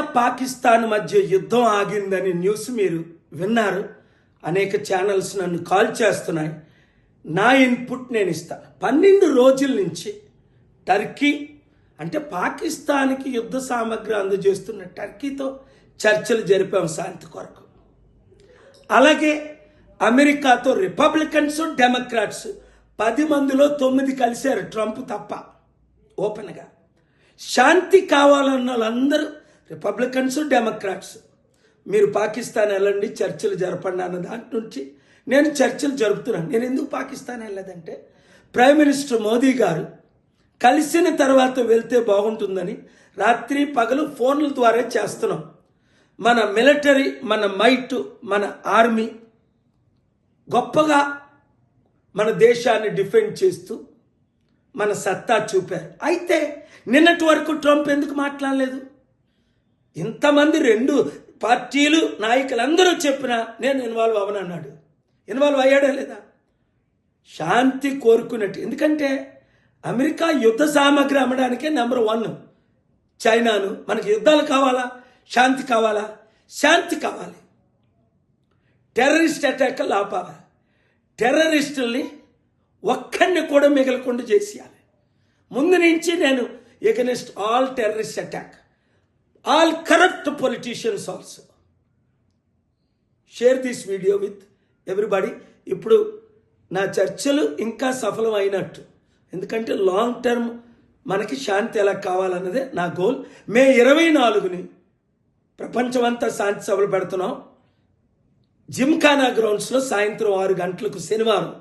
పాకిస్తాన్ మధ్య యుద్ధం ఆగిందని న్యూస్ మీరు విన్నారు. అనేక ఛానల్స్ నన్ను కాల్ చేస్తున్నాయి. నా ఇన్పుట్ నేను ఇస్తాను పన్నెండు రోజుల నుంచి టర్కీ అంటే పాకిస్తాన్కి యుద్ధ సామగ్రి అందజేస్తున్న టర్కీతో చర్చలు జరిపాం శాంతి కొరకు. అలాగే అమెరికాతో రిపబ్లికన్స్ డెమోక్రాట్స్ పది మందిలో తొమ్మిది కలిశారు ట్రంప్ తప్ప. ఓపెన్గా. శాంతి కావాలన్న వాళ్ళందరూ రిపబ్లికన్స్ డెమోక్రాట్స్ మీరు పాకిస్తాన్ వెళ్ళండి చర్చలు జరపండి అన్న దాంట్ నుంచి నేను చర్చలు జరుపుతున్నాను. నేను ఎందుకు పాకిస్తాన్ వెళ్ళదంటే ప్రైమ్ మినిస్టర్ మోదీ గారు కలిసిన తర్వాత వెళ్తే బాగుంటుందని రాత్రి పగలు ఫోన్ల ద్వారా చేస్తున్నాం. మన మిలిటరీ మన మైట్ మన ఆర్మీ గొప్పగా మన దేశాన్ని డిఫెండ్ చేస్తూ మన సత్తా చూపారు. అయితే నిన్నటి వరకు ట్రంప్ ఎందుకు మాట్లాడలేదు? ఇంతమంది రెండు పార్టీలు నాయకులందరూ చెప్పినా నేను ఇన్వాల్వ్ అవనన్నాడు ఇన్వాల్వ్ అయ్యాడా లేదా? శాంతి కోరుకున్నట్టు. ఎందుకంటే అమెరికా యుద్ధ సామాగ్రి అమ్మడానికే నెంబర్ వన్. చైనాను మనకి యుద్ధాలు కావాలా? శాంతి కావాలా? శాంతి కావాలి. టెర్రరిస్ట్ అటాక్ ఆపాలి. టెర్రరిస్టుల్ని ఒక్కడిని కూడా మిగలకుండా చేసేయాలి. ముందు నుంచి నేను against all terrorist attack all corrupt politicians also share this video with everybody ఇప్పుడు నా చర్చలు ఇంకా సఫలం అయినట్టు ఎందుకంటే లాంగ్ టర్మ్ మనకి శాంతి ఎలా కావాలన్నదే నా గోల్ మే ఇరవై నాలుగుని ప్రపంచమంతా శాంతి సభలు పెడుతున్నాం. జిమ్ఖానా గ్రౌండ్స్లో సాయంత్రం ఆరు గంటలకు శనివారం.